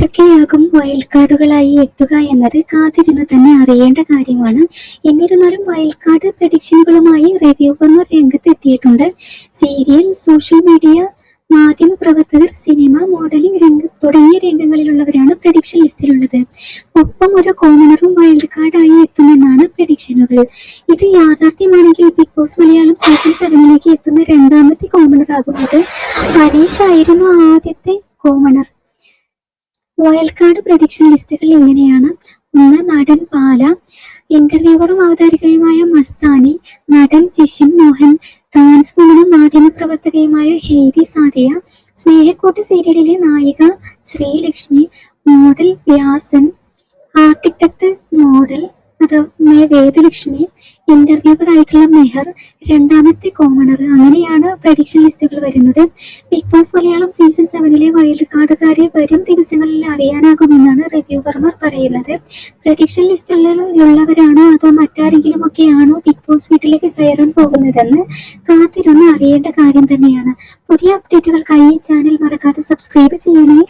ആരൊക്കെയാകും wild കാർഡുകളായി എത്തുക എന്നത് കാത്തിരുന്ന് തന്നെ അറിയേണ്ട കാര്യമാണ്. എന്നിരുന്നാലും വൈൽഡ് കാർഡ് പ്രഡിക്ഷനുകളുമായി റിവ്യൂവർമാർ രംഗത്തെത്തിയിട്ടുണ്ട്. സീരിയൽ സോഷ്യൽ മീഡിയ മാധ്യമ പ്രവർത്തകർ സിനിമ മോഡലിംഗ് രംഗം തുടങ്ങിയ രംഗങ്ങളിലുള്ളവരാണ് പ്രഡിക്ഷൻ ലിസ്റ്റിലുള്ളത് ഒപ്പം ഒരു കോമണറും വൈൽഡ് കാർഡായി എത്തുമെന്നാണ് പ്രഡിക്ഷനുകൾ ഇത് യാഥാർത്ഥ്യമാണെങ്കിൽ ബിഗ് ബോസ് മലയാളം സീസൺ സെവനിലേക്ക് എത്തുന്ന രണ്ടാമത്തെ കോമണർ ആകുന്നത് അനീഷ് ആയിരുന്നു ആദ്യത്തെ കോമണർ. വൈൽഡ് കാർഡ് പ്രഡിക്ഷൻ ലിസ്റ്റുകൾ ഇങ്ങനെയാണ്. ഒന്ന് നടൻ പാല. ഇന്റർവ്യൂവറും അവതാരികയുമായ മസ്താനി. നടൻ ജിഷിൻ മോഹൻ. ട്രാൻസ് വുമണും മാധ്യമപ്രവർത്തകയുമായ ഹേരി സാദിയ. സ്നേഹക്കൂട്ട് സീരിയലിലെ നായിക Sreelakshmi. Model Vyasan. Architect model അത് വേദലക്ഷ്മി. ഇന്റർവ്യൂവർ ആയിട്ടുള്ള മെഹർ രണ്ടാമത്തെ കോമണർ. അങ്ങനെയാണ് പ്രഡിക്ഷൻ ലിസ്റ്റുകൾ വരുന്നത്. ബിഗ് ബോസ് മലയാളം സീസൺ സെവനിലെ വൈൽഡ് കാർഡുകാരെ വരും ദിവസങ്ങളിൽ അറിയാനാകുമെന്നാണ് റിവ്യൂവർമാർ പറയുന്നത്. പ്രഡിക്ഷൻ ലിസ്റ്റിലുള്ളവരാണോ അതോ മറ്റാരെങ്കിലും ഒക്കെയാണോ ബിഗ് ബോസ് വീട്ടിലേക്ക് കയറാൻ പോകുന്നതെന്ന് കാത്തിരുന്ന് അറിയേണ്ട കാര്യം തന്നെയാണ്. പുതിയ അപ്ഡേറ്റുകൾക്കായി ചാനൽ മറക്കാതെ സബ്സ്ക്രൈബ് ചെയ്യണേ.